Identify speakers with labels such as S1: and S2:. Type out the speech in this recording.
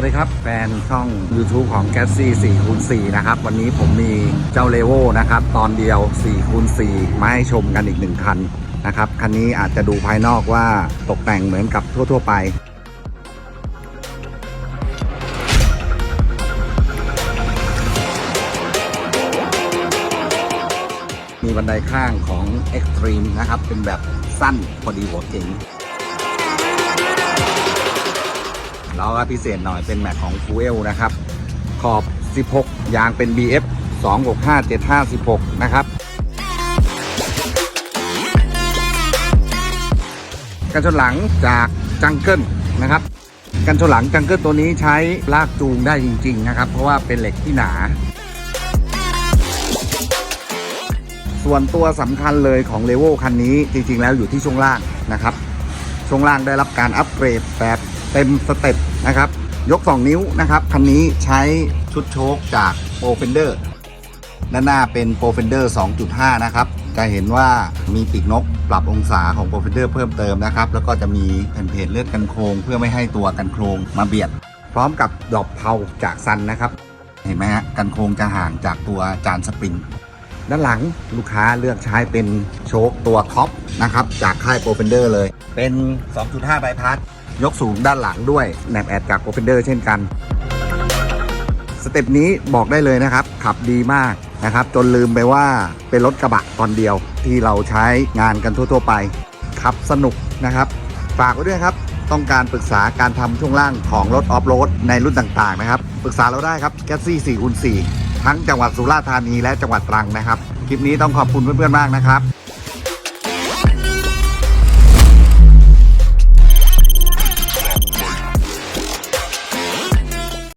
S1: วัสดีครับแฟนช่อง YouTube ของ g a s ซี่4คูณ4นะครับ วันนี้ผมมีเจ้าเลโวนะครับ ตอนเดียว4คูณ4มาให้ชมกันอีกหนึ่งคันนะครับ คันนี้อาจจะดูภายนอกว่าตกแต่งเหมือนกับทั่ว ๆ ไปมีบันไดข้างของ Extreme นะครับ เป็นแบบสั้นพอดีหัวเก๋ง แล้วก็พิเศษหน่อยเป็นแม็กของ f u e l นะครับ ขอบ 16 ยางเป็น BF 265 7516นะครับกันชนหลังจากจังเกิลนะครับ กันชนหลังจังเกิลตัวนี้ใช้ลากจูงได้จริง ๆ นะครับ เพราะว่าเป็นเหล็กที่หนา ส่วนตัวสำคัญเลยของเลเวลคันนี้จริง ๆ แล้วอยู่ที่ช่วงล่างนะครับ ช่วงล่างได้รับการอัปเกรดแบบ เต็มสเต็ปนะครับ ยก 2 นิ้วนะครับ คันนี้ใช้ชุดโชคจากโปรเฟนเดอร์ด้านหน้าเป็นโปรเฟนเดอร์2.5 นะครับ จะเห็นว่ามีปีกนกปรับองศาของโปรเฟนเดอร์เพิ่มเติมนะครับ แล้วก็จะมีแผ่นเพจเลือดกันโครง เพื่อไม่ให้ตัวกันโครงมาเบียด พร้อมกับดอกเผาจากซันนะครับ เห็นไหมฮะกันโครงจะห่างจากตัวจานสปริงด้านหลังลูกค้าเลือกใช้เป็นโชคตัวท็อปนะครับ จากค่ายโปรเฟนเดอร์เลย เป็น 2.5ใบพัด ยกสูงด้านหลังด้วยแหนบแอดจากโปรเฟนเดอร์เช่นกันสเต็ปนี้บอกได้เลยนะครับ ขับดีมากนะครับ จนลืมไปว่าเป็นรถกระบะตอนเดียวที่เราใช้งานกันทั่ว ๆ ไป ขับสนุกนะครับ ฝากไว้ด้วยครับ ต้องการปรึกษาการทำช่วงล่างของรถออฟโรดในรุ่นต่างๆนะครับ ปรึกษาเราได้ครับแกซี่4คูณ4ทั้งจังหวัดสุราษฎร์ธานีและจังหวัดตรังนะครับ คลิปนี้ต้องขอบคุณเพื่อนๆมากนะครับ